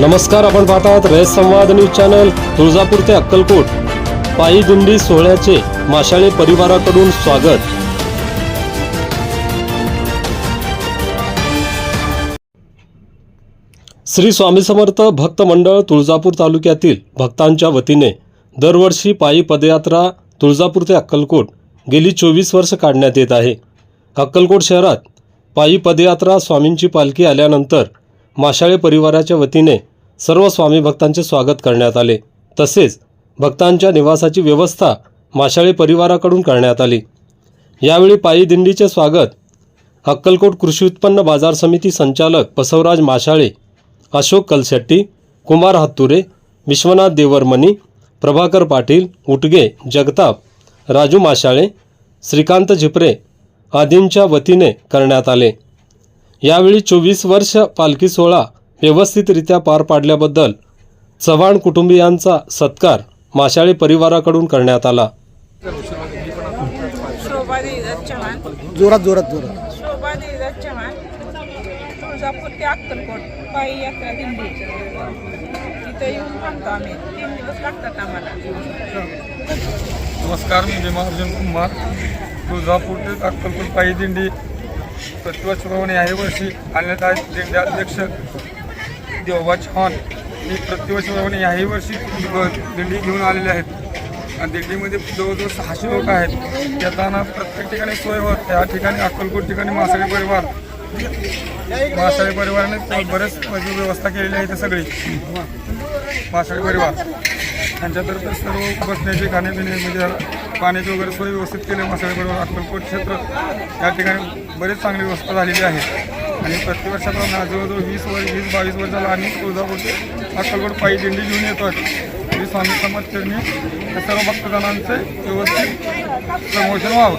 नमस्कार आपण पाहतात रयत संवाद न्यूज चॅनल तुळजापूर ते अक्कलकोट. पायी दिंडी सोहळ्याचे माशाळे परिवाराकडून स्वागत. श्री स्वामी समर्थ भक्त मंडळ तुळजापूर तालुक्यातील भक्तांच्या वतीने दरवर्षी पायी पदयात्रा तुळजापूर ते अक्कलकोट गेली चोवीस वर्ष काढण्यात येत आहे. अक्कलकोट शहरात पायी पदयात्रा स्वामींची पालखी आल्यानंतर माशाळे परिवाराच्या वतीने सर्व स्वामी भक्तांचे स्वागत करण्यात आले. तसेच भक्तांच्या निवासाची व्यवस्था माशाळे परिवाराकडून करण्यात आली. यावेळी पायी दिंडीचे स्वागत अक्कलकोट कृषी उत्पन्न बाजार समिती संचालक बसवराज माशाळे अशोक कलशेट्टी कुमार हत्तुरे विश्वनाथ देवरमणी प्रभाकर पाटील उटगे जगताप राजू माशाळे श्रीकांत झिपरे आदींच्या वतीने करण्यात आले. यावेळी चोवीस वर्ष पालखी सोहळा व्यवस्थितरित्या पार पाडल्याबद्दल चव्हाण कुटुंबियांचा सत्कार माशाळे परिवाराकडून करण्यात आला. जोरात जोरात जोरात. शोभा देवीदास चव्हाण. तुळजापूर ते अक्कलकोट पायी यात्रा दिंडी. तिथे येऊन थांबतो आम्ही. तीन दिवस लागतात आम्हाला. नमस्कार मी भीमा अर्जुन कुमार. तुळजापूर ते अक्कलपूर पायी दिंडी. प्रतिवर्षप्रमाणे याही वर्षी आणण्यात आहे दिंडी अध्यक्ष देवबा हॉल हे प्रतिवर्षप्रमाणे म्हणजे याही वर्षी दिंडी घेऊन आलेले आहेत. आणि दिंडीमध्ये जवळजवळ सहाशे लोक आहेत. येताना प्रत्येक ठिकाणी सोय होत. त्या ठिकाणी अक्कलकोट ठिकाणी मासाळी परिवार. मासाळी परिवाराने बरेच म्हणजे व्यवस्था केलेली आहे इथे सगळी. मासाळी परिवार. त्यांच्यातर्फे सर्व बसण्याचे खाण्यापिणे म्हणजे पाण्याची वगैरे सोय व्यवस्थित केली मासाळी परिवार अक्कलकोट क्षेत्र. या ठिकाणी बरेच चांगली व्यवस्था झालेली आहे. आणि प्रतिवर्षाप्रमाणे आजूबाजू वीस वर्ष वीस बावीस वर्ष झालं आम्ही तुळजापूर अक्कलकोट पायी दिंडी घेऊन येतो आहे म्हणजे स्वामी समाजचरणी या सर्व भक्तजनांचे व्यवस्थित प्रमोशन व्हावं.